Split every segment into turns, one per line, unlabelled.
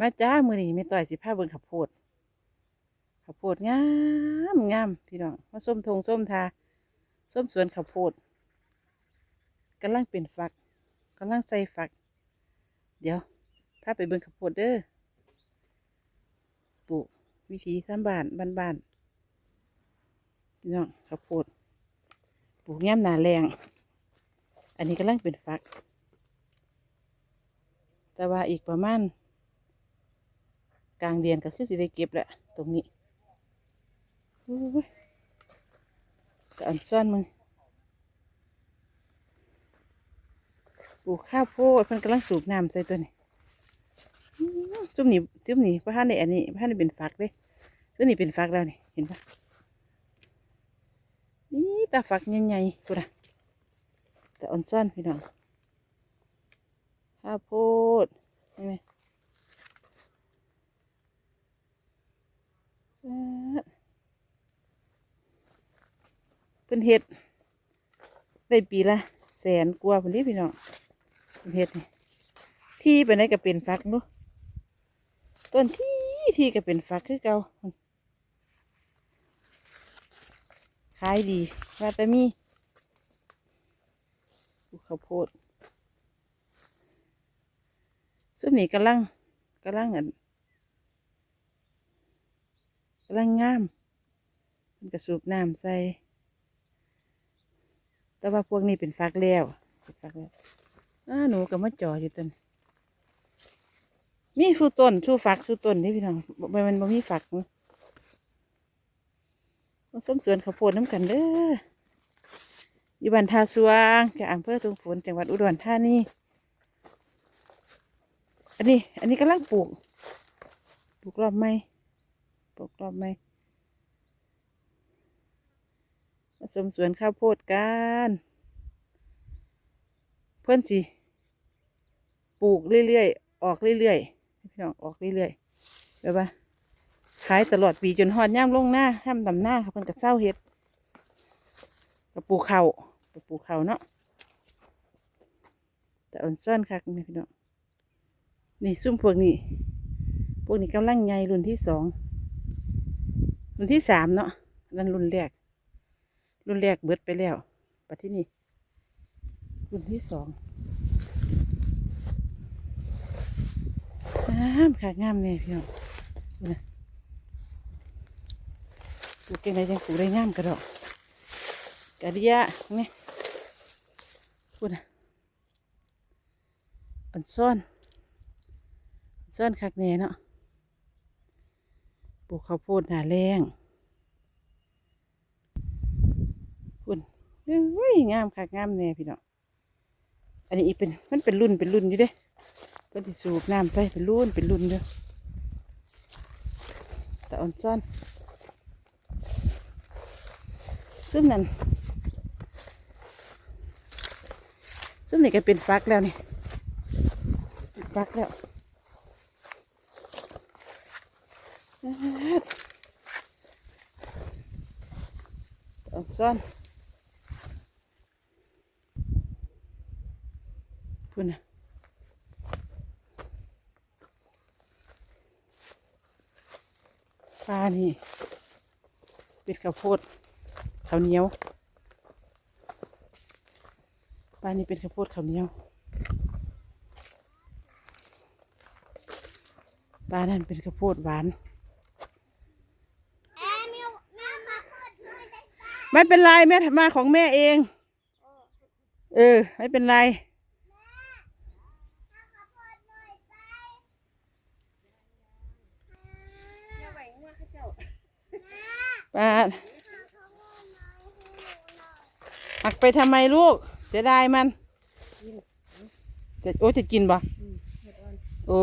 มาจ้ามือนี้ไม่ต่อยสิผ้าเบิ่งขับโพดขับโพดงามงามพี่น้องมาส้มทงส้มทาส้มสวนขับโพดกำลังเป็นฝักกำลังใส่ฝัก เดี๋ยวพาไปเบิ่งขับโพดเด้อปลูกวิธีสามบานบานบานพี่น้องขับโพดปลูกง้มหนาแรงอันนี้กำลังเป็นฝัก แต่ว่าอีกประมาณ กลางเดือนก็คือสิได้เก็บแหละตรงนี้ก็อันซ่อนมึงปลูกข้าวโพดเพิ่นกำลังสูบน้ำใส่ตัวนี้จุ่มนี่จุ่มนี่พระท่านในอันนี้พระท่านในเป็นฝักเด้จุ่มนี่เป็นฝักแล้วนี่เห็นปะนี่ตาฝักใหญ่ๆกูนะแต่อันซ่อนพี่น้องข้าวโพดนี่ เอิ้นเพิ่นเฮ็ด ได้ปีละแสนกว่าพุ่นนี้พี่น้องเพิ่นเฮ็ดนี่ที่ไปไหนก็เป็นฟักเนู้ต้นที่ที่ก็เป็นฟักคือเก่าขายดีว่าแต่มีข้าวโพดส่วนนี้กำลังกำลังอัน ลังงามมันกระสูบน้ำใส่ แต่ว่าพวกนี้เป็นฟักแล้วเป็นฟักแล้วอ้าหนูก็มาจ่ออยู่ต้นมีฟูต้นชูฟักชูต้นที่พี่น้องบ่มันบ่มีฝักเนส้มสวนข้าวโพดน้ำกันเด้ออยู่บ้านท่าสวางจากอำเภอทุงฝนจังหวัดอุดรธานีอันนี้ อันนี้กำลังปลูก ปลูกรอบไม้ ปลูกรอบไหมผสมสวนข้าวโพดกันเพื่อนสิปลูกเรื่อยๆออกเรื่อยๆพี่น้องออกเรื่อยๆแบบว่าขายตลอดปีจนหอดย่ำลงหน้าย่ำดำหน้าค่ะเพิ่นกับเศร้าเฮ็ดกับปลูกเขาวกับปลูกเข่าเนาะแต่อ่อนซ่อนคักนี่พี่น้องนี่ซุ่มพวกนี้ พวกนี้กำลังใหญ่รุ่นที่สอง รุ่นที่สามเนาะนั่นรุ่นแรก รุ่นแรกเบิดไปแล้วปัจที่นี่รุ่นที่สองงามค่ะงามเนี่ยพี่น้องดูนะปลูกยังไงจังปลูกได้งามกระดอกกระเดียนี่พูดนะอันซ่อนอันซ่อนคักแน่เนาะ ปลูกข้าวโพดหนาแรงคุณเฮ้ยงามค่ะงามแน่พี่น้องอันนี้อีกเป็นมันเป็นรุ่นเป็นรุ่นอยู่เด้เพิ่นสิสูบน้ำใส่เป็นรุ่นเป็นรุ่นเด้อแต่อ่อนซ่อนซึ่งนั่นซึ่งนี่ก็เป็นฟักแล้วนี่ฟักแล้ว ออกซ่อนพูนะปลานี่ เป็นข้าวโพดข้าวเหนียวปลานี่เป็นข้าวโพดข้าวเหนียวปลานั่นเป็นข้าวโพดหวาน ไม่เป็นไรแม่มาของแม่เอง เออ ไม่เป็นไรป้าหักไปทำไมลูกเสียดายมันจะโอ้จะกินบ่โอ้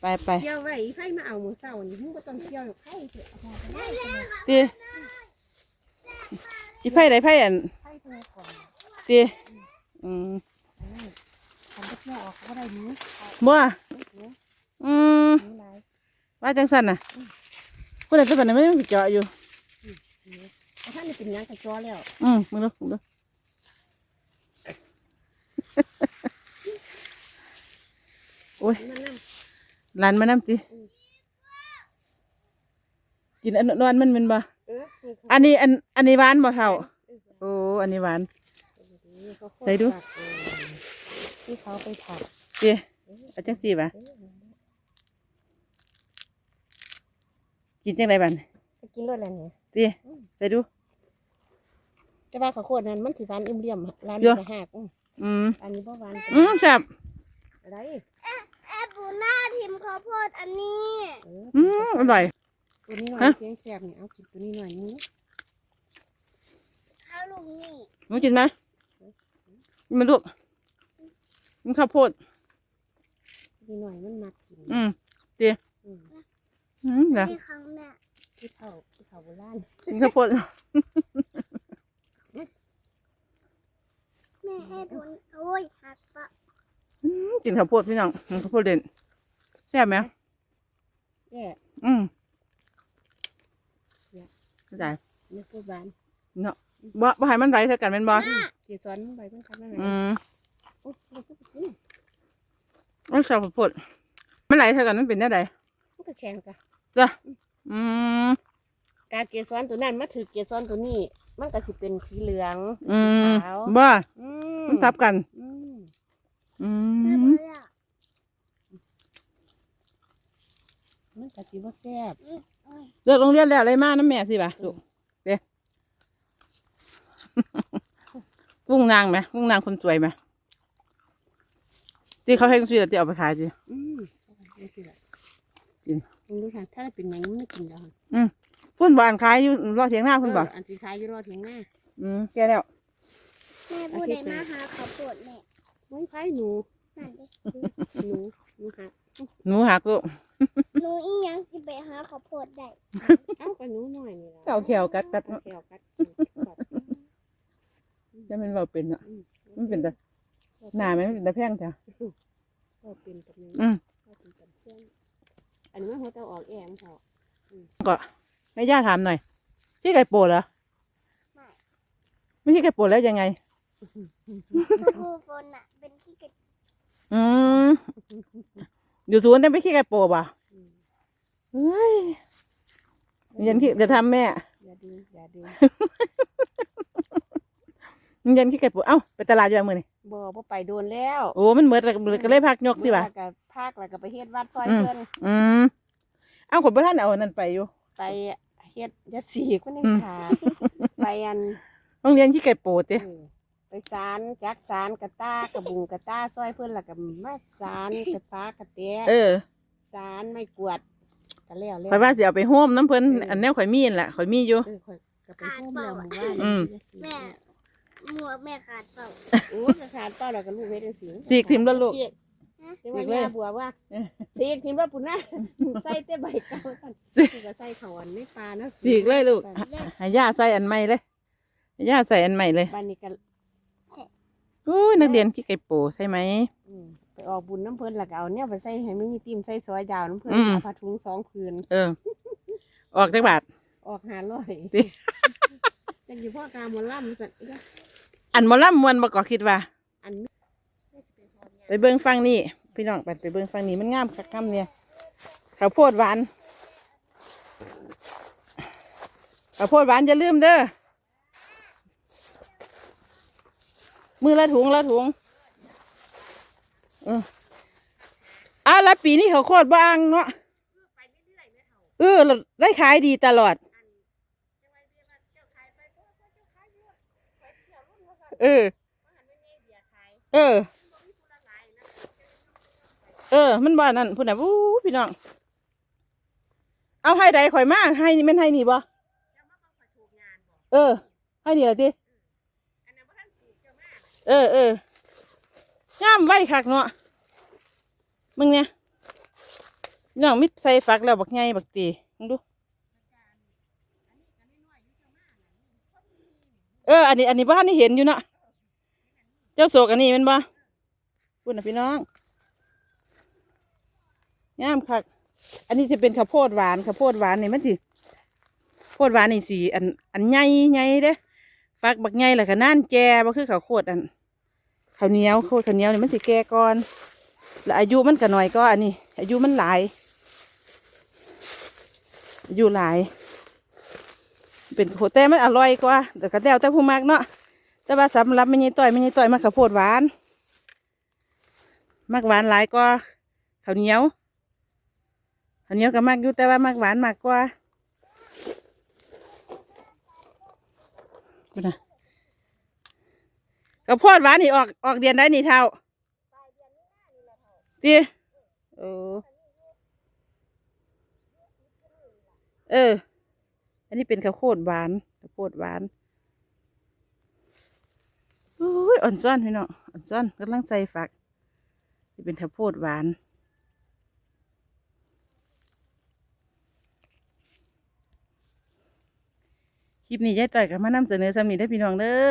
ไปไป
เกี่ยวไว้ไฟมาเอาหมูเศร้านี่มึงก็ต้องเกี่ยวไฟเถอะเอาพอไปได้
ตี อีไผ่ไหนไผ่อัน
ไฟตัวก่อน
ตีอืม
ทำไปเกี่ยวออกก็ได้นี้
บ่
หนู
อืม
หนูหลาย
ว่าจังสันน่ะคุณอาจจะเป็นไม่ได้เจาะอยู่
แต่ท่านนี่เป็นหยังกระจอแล้ว
อืมมึงดูมึงดูโอ้ย
มันนั่น
หลานมาน้ำสิกินอันนอนมันเป็นบ่
เออนี่เขา
อันนี้อันอันนี้หวานบ่เท่า
เออ
โอ้อันนี้หวาน
นี่เขาโคตร
ใส่ดู
ผักเออที่เขาไปผัก
เจ้เอาจังสี่บ่ะ
เออ
กินจังไดบัด
ไปกินรสอะไรเนี่ย
เจ้ใส่ดู
แต่ว่าข้าวโพดนั้นมันถือหวานอิ่มเลี่ยมอะร้าน
เย
นี้
อะ
ก็หักอืม
อืม
อันนี้บ่หวาน
อืมแซ่บ
อะไร
แอบปูหน้าทิมข้าวโพดอันนี้
เออ
อืมอร่อย
ตัวนี้หน่อย
ฮะ
เสียงแสบนี่เอากินตัวนี้หน่อยนึง
ข้าวลูกนี่
หนูกินไหมกินมาลูกมันข้าวโพด
ตัวนี้หน่อยมันมักกิน
อืม
อืม
อืมเดี๋ยว
นี่ครั้งแม่
ที่เขาที่เขาโบราณ
กินข้าวโพด
แม่ให้ผลโอ้ยหักปะ
อืมกินข้าวโพดพี่น้องอืมข้าวโพดเด่นแซ่บไหม
แย่
อืม เข้าใจ
ไม่พูดหวาน
บ่บ่ให้มันไหลเท่ากันเป็นบ่
เกีสอนมันใบมันคันนั่นแหละ
อืม
โอ้ยมันก็กิน
มันชอบข้าวโพดมันไหลเท่ากันมันเป็นได้ได
มันก็แข็งกะ
จ้ะอืม
การเกสรตัวนั้นมาถือเกสรตัวนี้ มันก็สิเป็นสีเหลือง
อื
สี
ม
ขาว
บ่
อืม
มันทับกัน
อืม
อื
แม่
ม
บอกแล้ว
มันก็สิบ่แซ่บ
เลิกโรงเรียนแล้วอะไรมาน้ำแม่สิบ่ะลูกเด้กุ้งนางไหมกุ้งนางคนสวยไหมที่เขาให้กุ้งสวยจะเอาไปขายจี
อืมนี่สิล่ะ
กิน
มึงดูค่ะถ้าเป็นหยังมันไม่กินแล้วค่ะ
พุ่นบานขายอยู่รอเถียงหน้าพุ่นบ่
เอออันสีขายอยู่รอดเถียงหน้า
อืมแกแล้ว
แม่พูดได้มาหาข้าวโพดแม่
ไม่ไผ่หนู
นั่นดิ
หนูหนูค่ะ
หนูหักลูก
หนูอีหยังจะไปหาข้าวโพดได้
เอ้ากับหนูหน่อยนี่ล่ะ
เอาเขียวกัดกัด
เอาแขวกัดกัด
จะเป็นเราเป็นอะมันเป็นแต่หน้าไหมมันเป็นแต่แพงแถว
ก็เป็นแบบนี้
อืม
ก็เป็นแบบเส้นอันนี้มันหัวเตาออกแอมเขา
ก็ให้ย่าถามหน่อยที่ไก่โปรเหรอไม่ใช่ไก่โปรแล้วยังไง
คือครูฝนอะ เป็นขี้เกียจ
อืม อยู่ศูนย์แต่ไม่ใช่ไก่โปรป่ะ
อืม
เฮ้ยยันที่จะทำแม่
อย่าดึงอย่าดึง
ยันที่ไก่โปรเอ้าไปตลาดอยู่มือนี่
บ่บ่ไปโดนแล้ว
โอ้มันเหมือนก็เลยพักยกสิว่ะ
เมื่อกับภาคแล้วก็ไปเฮ็ดวัดซอย
อืม
เพิ่น
อืมเอ้าขอยบ่ท่านเอาอันนั่นไปอยู่
ไปเฮ็ดยัดสีคนนึง
อืม
ขาไปอัน
โรงเรียนที่ไก่โปรเต้
เออไป สารจักสารกระตากระบุงกระตาซอยเพิ่นแล้วก็มาสารกระตากระแตะ
เออ
สารไม่กวาดก็แล้วแล้ว
ข่อยว่าสิเอาไปโฮมน้ำเพิ่นอันแนวข่อยมีนั่นแหละข่อยมีอยู่
เออข่อยก็ไปหุ้มแล้วหมู่บ้าน
อืม
แม่หมวกแม่ขาดเปล่า
โอ้กระขาดเป้าแล้วก็ลูกเวทจังซี่
สีกทิมแล้วลูก
สีกแต่ว่า
สีกเลย
ยาบัวว่า
เออ
สีกทิมแล้วปุ่นนะใส่แต่ใบเก่าซั่น
สิ
คือก็ใส่เขาอันในปลานะ
สีกเลยลูกให้ย่าใส่อันใหม่เลยให้ย่าใส่อันใหม่เลย
บ้านนี้ก็
อุ้ยนักเรียนที่ไก่โปรใช่ไหม
อืมไปออกบุญน้ำเพิ่นแล้วก็เอาเนี่ยไปใส่ให้มีติมใส่ซอยดาวน้ำเพิ่น
อืม
เอาผ้าถุงสองคืน
เออ ออกจากบาท
ออกหาร้อย
ติ
จังอยู่พ่อกาหมอลำสัน
อันหมอลำมวนบ่ก็คิดว่า
อันนี้
ไปเบิ่งฟังนี่พี่น้องไปไปเบิ่งฟังนี่มันงามคักคำเนี่ยข้าวโพดหวานข้าวโพดหวานอย่าลืมเด้อ มือละถุงละถุงเอออ้าวแล้วปีนี้เขาโคตรบ้างเนาะเออได้ขายดีตลอด เออ เออ เออ มันบ้านนั่นพูดน่ะวู้พี่น้อง เอาให้ใดข่อยมากให้นี่แม่นให้นี่บ่เออ ให้นี่ละติ เออเออย่ามไว้คักเนาะมึงเนี่ยน้องมิดใส่ฝักแล้วบักไงบักตีมึงดู เออ อันนี้ อันนี้บ้านนี่เห็นอยู่เนาะเจ้าโศกอันนี้แมันบ่พูดนะพี่น้องงามคักอันนี้จะเป็นข้าวโพดหวานข้าวโพดหวานนี่มันสิโพดหวานนี่สีอันอันใหญ่ใหญ่เด้ ฟักบักใหญ่แล้วก็น่านแจบ่คือข้าวโพดอันข้าวเหนียวข้าวเหนียวนี่มันสิแก่ก่อนแล้วอายุมันก็น้อยก็อันนี้ อายุมันหลาย อายุหลาย เป็นโหแต่มันอร่อยกว่าแต่ก็แล้วแต่ผู้มักเนาะแต่ว่าสำหรับไม่ยี่ต่อยไม่ยี่ต่อยมากข้าวโพดหวานมักหวานหลายกว่าข้าวเหนียวข้าวเหนียวก็มักอยู่แต่ว่ามักหวานมากกว่า ดูนะข้าวโพดหวานนี่ออกออกเดือนได้นี่เท่าดีเออเออ อันนี้เป็นข้าวโพดหวานข้าวโพดหวานอุ้ยอ่อนซ้อนพี่น้องอ่อนซ้อนกำลังใส่ฝักนี่เป็นข้าวโพดหวาน คลิปนี้ยายต่อยกับมานำเสนอสำนีได้พี่น้องเด้อ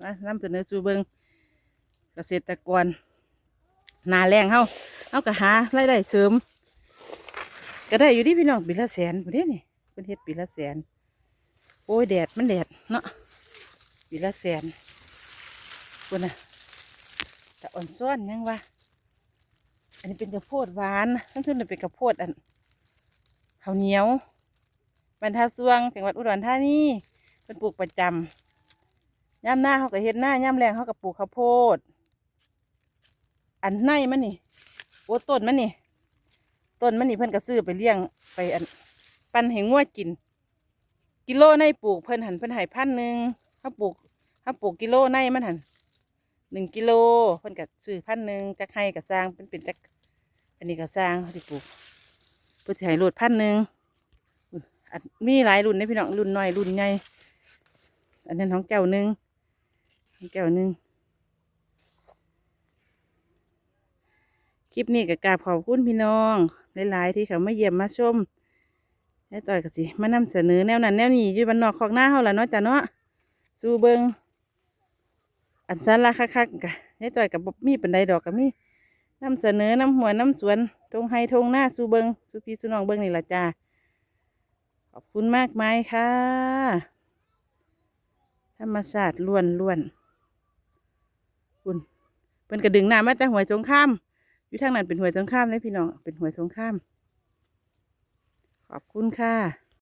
มานำเสนอสู่เบิงเกษตรกรนาแรงเฮาเฮาก็หารายได้เสริม ก็ได้อยู่ที่พี่น้องปีละแสนผู้เด้นี่เป็นเฮ็ดปีละแสน โอ้ยแดดมันแดดเนาะปีละแสนคุณน่ะแต่อ่อนซ้อนยังวะอันนี้เป็นข้าวโพดหวานทั้งทึ่นเป็นข้าวโพดอันข้าวเหนียวบรรทัดซวงจังหวัดอุดรธานี เป็นปลูกประจำย่ำหน้าเขาก็เฮ็ดหน้าย่ำแรงเขาก็ปลูกข้าวโพด อันในมันนี่โอ้ต้นมันนี่ต้นมันนี่เพิ่นก็ซื้อไปเลี้ยงไปอันปันให้งัวกิน กิโลในปลูกเพิ่นหันเพิ่นให้พันหนึ่งถ้าปลูกถ้าปลูกกิโลในมันหันหนึ่งกิโลเพิ่นก็ซื้อพันหนึ่งจักให้กับสร้างเป็นเป็นจักอันนี้ก็สร้างเขาที่ปลูกเพิ่นสิให้โลดพันหนึ่งอันมีหลายรุ่นนะพี่น้องรุ่นน้อยรุ่นใหญ่ อันนั้นของเจ้าหนึ่งของเจ้าหนึ่งคลิปนี้ก็กราบขอบคุณพี่น้องหลายๆที่เขามาเยี่ยมมาชมให้ต่อยกันสิมานำเสนอแนวนั้นแนวนี้อยู่บ้านนอกของหน้าเฮาละเนาะจ้ะเนาะสู้เบิงอันซันละคักๆกะให้ต่อยกับมีปันไดดอกกับมีนำเสนอน้ำหัวน้ำสวนทงไฮทงหน้าสู้เบิงสู้พี่สู้น้องเบิงนี่ละจ้าขอบคุณมากมายค่ะ ธรรมชาติล้วนล้วนคุณเป็นกระดึงน้ำมาแต่หัวยสงข้ามอยู่ทางนั้นเป็นหัวยสงข้ามเลยพี่น้องเป็นหัวยสงข้าม ขอบคุณค่ะ